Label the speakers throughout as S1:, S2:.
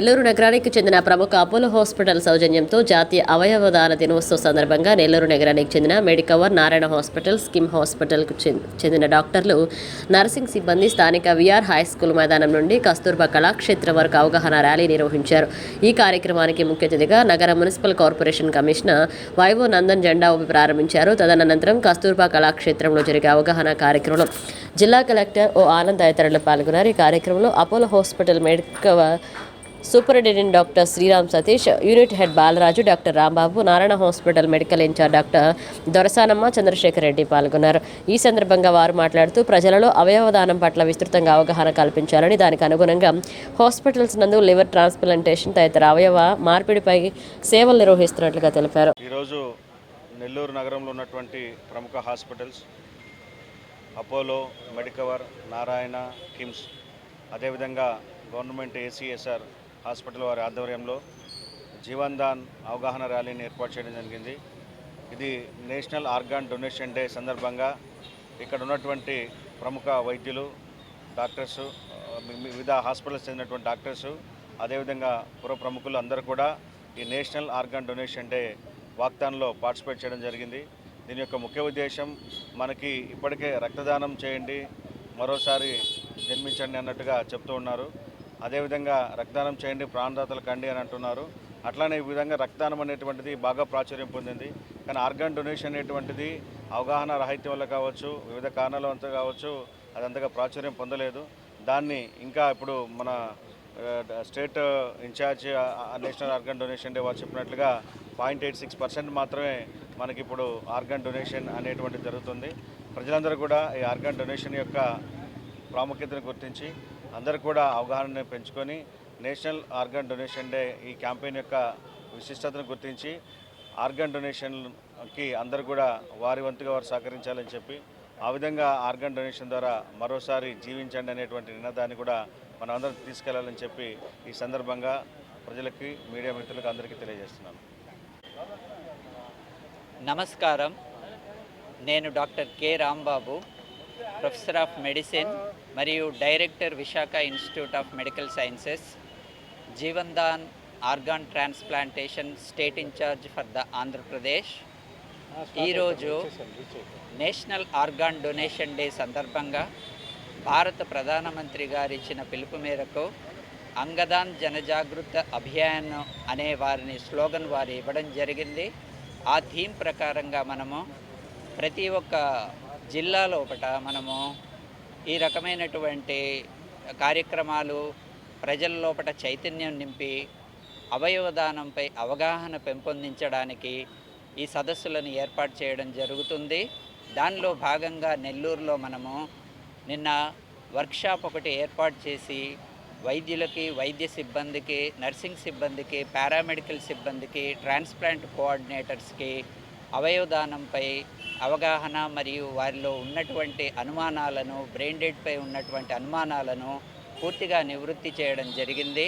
S1: నెల్లూరు నగరానికి చెందిన ప్రముఖ అపోలో హాస్పిటల్ సౌజన్యంతో జాతీయ అవయవదాన దినోత్సవ సందర్భంగా నెల్లూరు నగరానికి చెందిన మెడికవర్ నారాయణ హాస్పిటల్ స్కిమ్ హాస్పిటల్కు చెంది- చెందిన డాక్టర్లు నర్సింగ్ సిబ్బంది స్థానిక విఆర్ హై స్కూల్ మైదానం నుండి కస్తూర్బా కళాక్షేత్రం వరకు అవగాహన ర్యాలీ నిర్వహించారు. ఈ కార్యక్రమానికి ముఖ్య అతిథిగా నగర municipal corporation commissioner Y O Nandan జెండా ఊపి ప్రారంభించారు. తదనంతరం కస్తూర్బా కళాక్షేత్రంలో జరిగే అవగాహన కార్యక్రమంలో జిల్లా కలెక్టర్ ఓ ఆనంద్ తదితరులు పాల్గొన్నారు. ఈ కార్యక్రమంలో Apollo hospital Medicover superintendent doctor Sriram Satish unit head Balaraju doctor Rambabu Narayana hospital medical incharge doctor Dorasanamma Chandrasekhar Reddy పాల్గొన్నారు. ఈ సందర్భంగా వారు మాట్లాడుతూ ప్రజలలో అవయవదానం పట్ల విస్తృతంగా అవగాహన కల్పించాలని దానికి అనుగుణంగా హాస్పిటల్స్ నందు లివర్ ట్రాన్స్ప్లాంటేషన్ తదితర అవయవ మార్పిడిపై సేవలు నిర్వహిస్తున్నట్లుగా తెలిపారు.
S2: ఈరోజు నెల్లూరు నగరంలో ఉన్నటువంటి ప్రముఖ hospitals Apollo Medicover Narayana KIMS అదేవిధంగా గవర్నమెంట్ ఏసీఎస్ఆర్ హాస్పిటల్ వారి ఆధ్వర్యంలో జీవన్ దాన్ అవగాహన ర్యాలీని ఏర్పాటు చేయడం జరిగింది. ఇది నేషనల్ ఆర్గాన్ డొనేషన్ డే సందర్భంగా ఇక్కడ ఉన్నటువంటి ప్రముఖ వైద్యులు డాక్టర్స్ వివిధ హాస్పిటల్స్ చెందినటువంటి డాక్టర్సు అదేవిధంగా పుర ప్రముఖులు అందరూ కూడా ఈ నేషనల్ ఆర్గాన్ డొనేషన్ డే వాగ్దానంలో పార్టిసిపేట్ చేయడం జరిగింది. దీని యొక్క ముఖ్య ఉద్దేశం మనకి ఇప్పటికే రక్తదానం చేయండి మరోసారి జన్మించండి అన్నట్టుగా చెప్తూ ఉన్నారు. అదేవిధంగా రక్తదానం చేయండి ప్రాణదాతలు కండి అని అంటున్నారు. అట్లానే ఈ విధంగా రక్తదానం అనేటువంటిది బాగా ప్రాచుర్యం పొందింది. కానీ ఆర్గాన్ డొనేషన్ అనేటువంటిది అవగాహన రాహిత్యం వల్ల కావచ్చు వివిధ కారణాల వల్ల కావచ్చు అది అంతగా ప్రాచుర్యం పొందలేదు. దాన్ని ఇంకా ఇప్పుడు మన state incharge national organ donation day వారు చెప్పినట్లుగా పాయింట్ ఎయిట్ సిక్స్ పర్సెంట్ మాత్రమే మనకి ఇప్పుడు ఆర్గాన్ డొనేషన్ అనేటువంటిది జరుగుతుంది. ప్రజలందరూ కూడా ఈ ఆర్గాన్ డొనేషన్ యొక్క ప్రాముఖ్యతను గుర్తించి అందరూ కూడా అవగాహనను పెంచుకొని నేషనల్ ఆర్గన్ డొనేషన్ డే ఈ క్యాంపెయిన్ యొక్క విశిష్టతను గుర్తించి ఆర్గన్ డొనేషన్కి అందరూ కూడా వారి వంతుగా వారు సహకరించాలని చెప్పి ఆ విధంగా ఆర్గన్ డొనేషన్ ద్వారా మరోసారి జీవించండి అనేటువంటి నినాదాన్ని కూడా మనం అందరం తీసుకెళ్ళాలని చెప్పి ఈ సందర్భంగా ప్రజలకి మీడియా మిత్రులకు అందరికీ తెలియజేస్తున్నాను.
S3: నమస్కారం. నేను doctor K Rambabu professor of medicine మరియు director Visakha institute of medical sciences Jeevan Dan organ transplantation state incharge for the Andhra Pradesh. ఈరోజు నేషనల్ ఆర్గాన్ డొనేషన్ డే సందర్భంగా భారత ప్రధానమంత్రి గారు ఇచ్చిన పిలుపు మేరకు అంగదాన్ జనజాగృత అభియాన్ అనే వారిని స్లోగన్ వారు ఇవ్వడం జరిగింది. ఆ థీమ్ ప్రకారంగా మనము ప్రతి ఒక్క జిల్లా లోపట మనము ఈ రకమైనటువంటి కార్యక్రమాలు ప్రజల లోపల చైతన్యం నింపి అవయవదానంపై అవగాహన పెంపొందించడానికి ఈ సదస్సులను ఏర్పాటు చేయడం జరుగుతుంది. దానిలో భాగంగా నెల్లూరులో మనము నిన్న వర్క్షాప్ ఒకటి ఏర్పాటు చేసి వైద్యులకి వైద్య సిబ్బందికి నర్సింగ్ సిబ్బందికి పారామెడికల్ సిబ్బందికి ట్రాన్స్ప్లాంట్ కోఆర్డినేటర్స్కి అవయవదానంపై అవగాహన మరియు వారిలో ఉన్నటువంటి అనుమానాలను బ్రెయిన్ డెడ్పై ఉన్నటువంటి అనుమానాలను పూర్తిగా నివృత్తి చేయడం జరిగింది.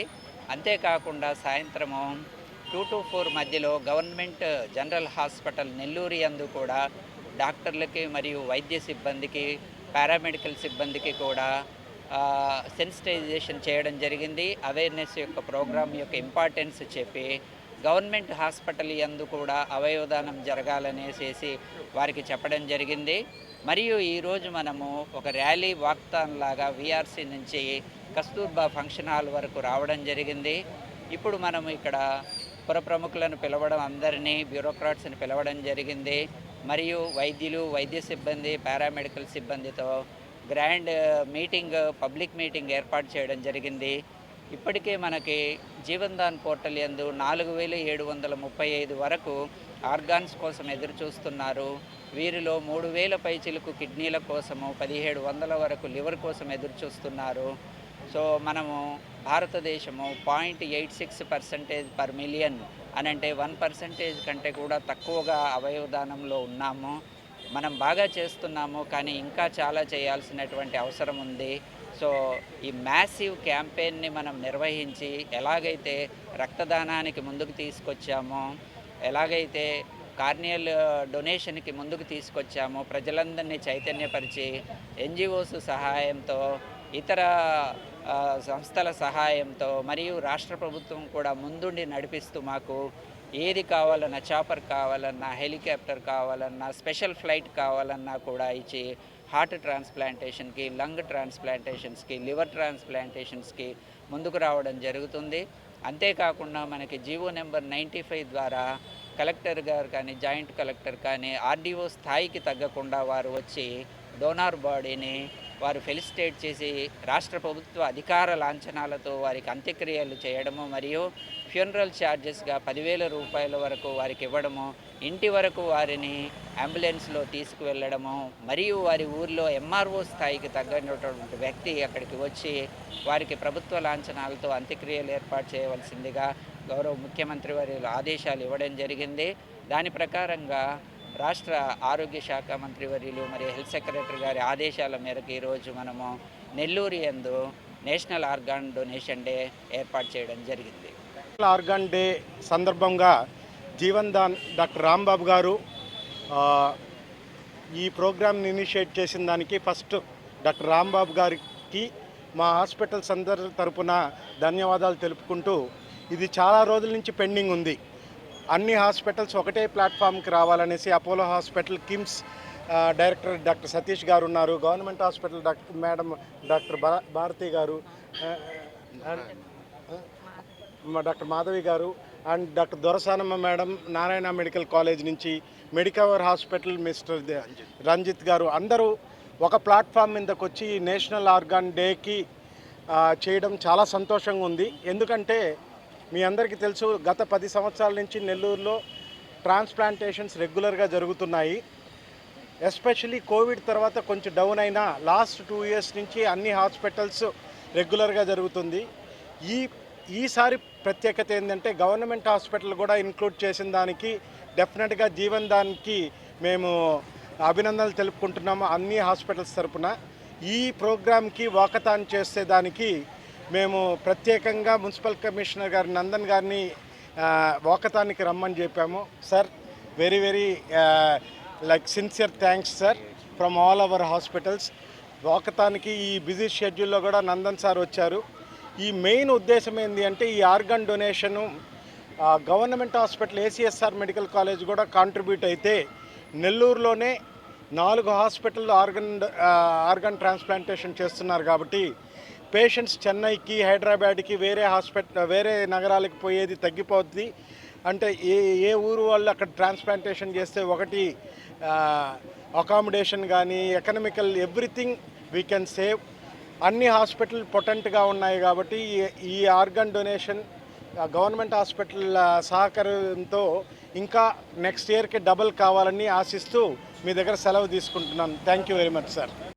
S3: అంతేకాకుండా సాయంత్రము టూ టు ఫోర్ మధ్యలో గవర్నమెంట్ జనరల్ హాస్పిటల్ నెల్లూరు యందు కూడా డాక్టర్లకి మరియు వైద్య సిబ్బందికి పారామెడికల్ సిబ్బందికి కూడా సెన్సిటైజేషన్ చేయడం జరిగింది. అవేర్నెస్ యొక్క ప్రోగ్రామ్ యొక్క ఇంపార్టెన్స్ చెప్పి గవర్నమెంట్ హాస్పిటల్ యందు కూడా అవయవదానం జరగాలనేసేసి వారికి చెప్పడం జరిగింది. మరియు ఈరోజు మనము ఒక ర్యాలీ వాక్తాన్ లాగా విఆర్సీ నుంచి కస్తూర్బా ఫంక్షన్ హాల్ వరకు రావడం జరిగింది. ఇప్పుడు మనము ఇక్కడ పుర ప్రముఖులను పిలవడం అందరినీ బ్యూరోక్రాట్స్ని పిలవడం జరిగింది. మరియు వైద్యులు వైద్య సిబ్బంది పారామెడికల్ సిబ్బందితో గ్రాండ్ మీటింగ్ పబ్లిక్ మీటింగ్ ఏర్పాటు చేయడం జరిగింది. ఇప్పటికే మనకి జీవన్ దాన్ పోర్టల్ ఎందు నాలుగు వేల ఏడు వందల ముప్పై ఐదు వరకు ఆర్గాన్స్ కోసం ఎదురు చూస్తున్నారు వీరిలో మూడు వేల పైచిలకు కిడ్నీల కోసము పదిహేడు వందల వరకు లివర్ కోసం ఎదురు చూస్తున్నారు సో మనము భారతదేశము point eight six percentage per million అని అంటే వన్ పర్సెంటేజ్ కంటే కూడా తక్కువగా అవయవదానంలో ఉన్నాము. మనం బాగా చేస్తున్నాము కానీ ఇంకా చాలా చేయాల్సినటువంటి అవసరం ఉంది. సో ఈ మ్యాసివ్ క్యాంపెయిన్ని మనం నిర్వహించి ఎలాగైతే రక్తదానానికి ముందుకు తీసుకొచ్చామో ఎలాగైతే కార్నియల్ డొనేషన్కి ముందుకు తీసుకొచ్చామో ప్రజలందరినీ చైతన్యపరిచి ఎన్జిఓస్ సహాయంతో ఇతర సంస్థల సహాయంతో మరియు రాష్ట్ర ప్రభుత్వం కూడా ముందుండి నడిపిస్తూ మాకు ఏది కావాలన్నా చాపర్ కావాలన్నా హెలికాప్టర్ కావాలన్నా స్పెషల్ ఫ్లైట్ కావాలన్నా కూడా ఇచ్చి హార్ట్ ట్రాన్స్ప్లాంటేషన్కి లంగ్ ట్రాన్స్ప్లాంటేషన్స్కి లివర్ ట్రాన్స్ప్లాంటేషన్స్కి ముందుకు రావడం జరుగుతుంది. అంతేకాకుండా మనకి జీవో నెంబర్ నైంటీ ఫైవ్ ద్వారా కలెక్టర్ గారు కానీ జాయింట్ కలెక్టర్ కానీ ఆర్డీఓ స్థాయికి తగ్గకుండా వారు వచ్చి డోనార్ బాడీని వారు ఫెలిసిటేట్ చేసి రాష్ట్ర ప్రభుత్వ అధికార లాంఛనాలతో వారికి అంత్యక్రియలు చేయడము మరియు ఫ్యూనరల్ ఛార్జెస్గా పదివేల రూపాయల వరకు వారికి ఇవ్వడము ఇంటి వరకు వారిని అంబులెన్స్లో తీసుకువెళ్ళడము మరియు వారి ఊర్లో ఎంఆర్ఓ స్థాయికి తగ్గినటువంటి వ్యక్తి అక్కడికి వచ్చి వారికి ప్రభుత్వ లాంఛనాలతో అంత్యక్రియలు ఏర్పాటు చేయవలసిందిగా గౌరవ ముఖ్యమంత్రి వారి ఆదేశాలు ఇవ్వడం జరిగింది. దాని ప్రకారంగా రాష్ట్ర ఆరోగ్య శాఖ మంత్రి వర్యులు మరియు హెల్త్ సెక్రటరీ గారి ఆదేశాల మేరకు ఈరోజు మనము నెల్లూరు యందు నేషనల్ ఆర్గాన్ డొనేషన్ డే ఏర్పాటు చేయడం జరిగింది.
S4: ఆర్గాన్ డే సందర్భంగా జీవన్ దాన్ డాక్టర్ రాంబాబు గారు ఈ ప్రోగ్రామ్ని ఇనిషియేట్ చేసిన దానికి ఫస్ట్ డాక్టర్ రాంబాబు గారికి మా హాస్పిటల్స్ అందరి తరపున ధన్యవాదాలు తెలుపుకుంటూ ఇది చాలా రోజుల నుంచి పెండింగ్ ఉంది. అన్ని హాస్పిటల్స్ ఒకటే ప్లాట్ఫామ్కి రావాలనేసి Apollo hospital KIMS director doctor Satish garu ఉన్నారు government hospital doctor madam doctor Bharathi garu doctor Madhavi garu and doctor Dorasanamma madam Narayana medical college నుంచి Medicover hospital mister Ranjith garu అందరూ ఒక platform మీదకి వచ్చి national organ డేకి చేయడం చాలా సంతోషంగా ఉంది. ఎందుకంటే మీ అందరికీ తెలుసు గత పది సంవత్సరాల నుంచి నెల్లూరులో ట్రాన్స్ప్లాంటేషన్స్ రెగ్యులర్గా జరుగుతున్నాయి. ఎస్పెషలీ కోవిడ్ తర్వాత కొంచెం డౌన్ అయినా లాస్ట్ టూ ఇయర్స్ నుంచి అన్ని హాస్పిటల్స్ రెగ్యులర్గా జరుగుతుంది. ఈ ఈసారి ప్రత్యేకత ఏంటంటే గవర్నమెంట్ హాస్పిటల్ కూడా ఇంక్లూడ్ చేసిన దానికి డెఫినెట్గా జీవన్ దానికి మేము అభినందనలు తెలుపుకుంటున్నాము అన్ని హాస్పిటల్స్ తరపున. ఈ ప్రోగ్రామ్కి వాకతాన్ చేసే దానికి మేము ప్రత్యేకంగా మున్సిపల్ కమిషనర్ గారి నందన్ గారిని వాకతానికి రమ్మని చెప్పాము. Sir very very like sincere thanks sir from all our hospitals. వాకతానికి ఈ బిజీ షెడ్యూల్లో కూడా నందన్ సార్ వచ్చారు. ఈ మెయిన్ ఉద్దేశం ఏంటి అంటే ఈ organ donation government hospital ACSR medical college కూడా కాంట్రిబ్యూట్ అయితే నెల్లూరులోనే నాలుగు హాస్పిటల్లో ఆర్గన్ ఆర్గన్ ట్రాన్స్ప్లాంటేషన్ చేస్తున్నారు కాబట్టి పేషెంట్స్ చెన్నైకి హైదరాబాద్కి వేరే హాస్పిటల్ వేరే నగరాలకు పోయేది తగ్గిపోద్ది. అంటే ఏ ఏ ఊరు వాళ్ళు అక్కడ ట్రాన్స్ప్లాంటేషన్ చేస్తే ఒకటి అకామిడేషన్ కానీ economical everything we can save. అన్ని హాస్పిటల్ పొటెంట్గా ఉన్నాయి కాబట్టి ఈ- ఈ ఆర్గన్ డొనేషన్ గవర్నమెంట్ హాస్పిటల్ సహకారంతో ఇంకా నెక్స్ట్ ఇయర్కి డబుల్ కావాలని ఆశిస్తూ మీ దగ్గర సెలవు తీసుకుంటున్నాను. Thank you very much sir.